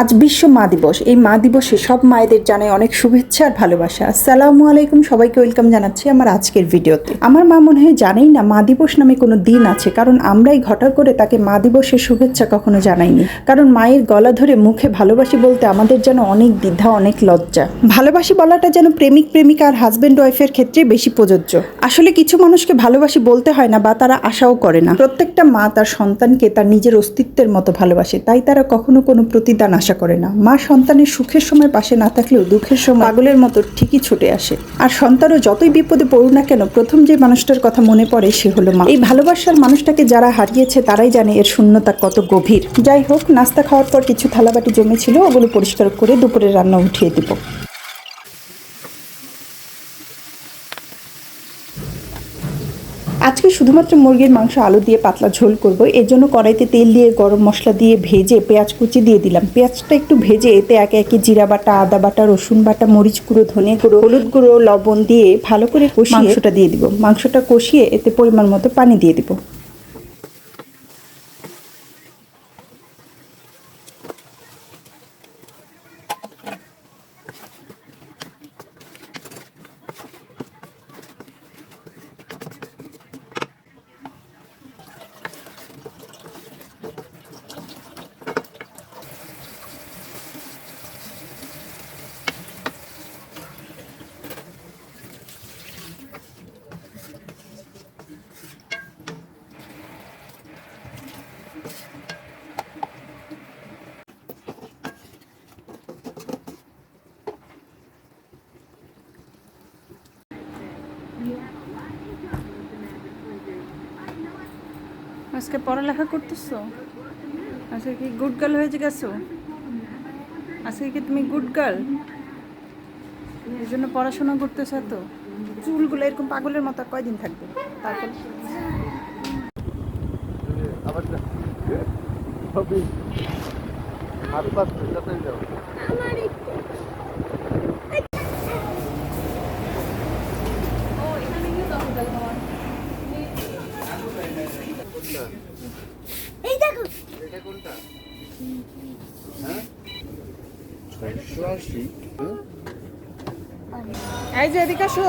আজ বিশ্ব মা দিবস। এই মা দিবসে সব মায়েদের জানাই অনেক শুভেচ্ছা আর ভালোবাসা। আসসালামু আলাইকুম, সবাইকে ওয়েলকাম জানাচ্ছি আমার আজকের ভিডিওতে। আমার মা মনে হয় জানেই না, মা দিবস নামে কোনো দিন আছে, কারণ আমরাই ঘটা করে তাকে মা দিবসের শুভেচ্ছা কখনো জানাইনি। কারণ মায়ের গলা ধরে মুখে ভালোবাসি বলতে আমাদের যেন অনেক দ্বিধা, অনেক লজ্জা। ভালোবাসি বলাটা যেন প্রেমিক, প্রেমিকা আর হাজব্যান্ড ওয়াইফের ক্ষেত্রে বেশি প্রযোজ্য। আসলে কিছু মানুষকে ভালোবাসি বলতে হয় না বা তারা আশাও করে না। প্রত্যেকটা মা তার সন্তানকে তার নিজের অস্তিত্বের মতো ভালোবাসে, তাই তারা কখনো কোনো প্রতিদান আশা করে না। মা সন্তানের সুখের সময় পাশে না থাকলেও দুঃখের সময় পাগলের মতো ঠিকই ছুটে আসে। আর সন্তানও যতই বিপদে পড়ুক না কেন, প্রথম যে মানুষটার কথা মনে পড়ে সে হলো মা। এই ভালোবাসার মানুষটাকে যারা হারিয়েছে, তারাই জানে এর শূন্যতা কত গভীর। যাই হোক, নাস্তা খাওয়ার পর কিছু থালাবাটি জমেছিল, ওগুলো পরিষ্কার করে দুপুরে রান্না উঠিয়ে দিব। আজকে শুধুমাত্র মুরগির মাংস আলু দিয়ে পাতলা ঝোল করব। এর জন্য কড়াইতে তেল দিয়ে গরম মশলা দিয়ে ভেজে পেঁয়াজ কুচি দিয়ে দিলাম। পেঁয়াজটা একটু ভেজে এতে একে একে জিরা বাটা আদা বাটা রসুন বাটা মরিচ গুঁড়ো ধনে গুঁড়ো হলুদ গুঁড়ো লবণ দিয়ে ভালো করে কষিয়ে মাংসটা দিয়ে দিব। মাংসটা কষিয়ে এতে পরিমাণ মতো পানি দিয়ে দিব। আজকে পড়ালেখা করতেছো? আজকে কি গুড গার্ল হয়ে গেছো? আজকে কি তুমি গুড গার্ল এই জন্য পড়াশোনা করতেছ তো চুলগুলো এরকম পাগলের মতো আর কয়দিন থাকবে? তারপর? আবার এটা কোনটা? হ্যাঁ? ছয়শো আশি। এই যে এদিকে আসো।